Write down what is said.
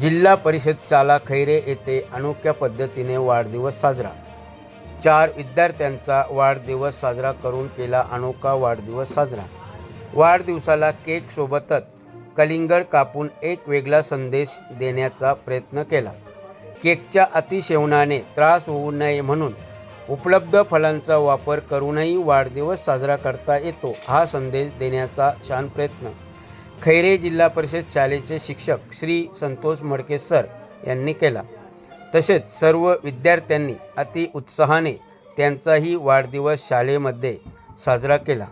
जिल्हा परिषद शाला खैरे येथे अनोख्या पद्धतीने वाढदिवस साजरा. चार विद्यार्थ्यांचा वाढदिवस साजरा करून केला अनोखा वाढदिवस साजरा. वाढदिवसाला केक सोबतच कलिंगड कापून एक वेगळा संदेश देण्याचा प्रयत्न केला. केकच्या अतिसेवनाने त्रास होऊ नये म्हणून उपलब्ध फळांचा वापर करूनही वाढदिवस साजरा करता येतो हा संदेश देण्याचा शान प्रयत्न. खैरे जिल्हा परिषद शाळेचे शिक्षक श्री संतोष मडके सर यांनी केला. तसेच सर्व विद्यार्थ्यांनी अति उत्साहाने त्यांचाही वाढदिवस शाळेमध्ये साजरा केला.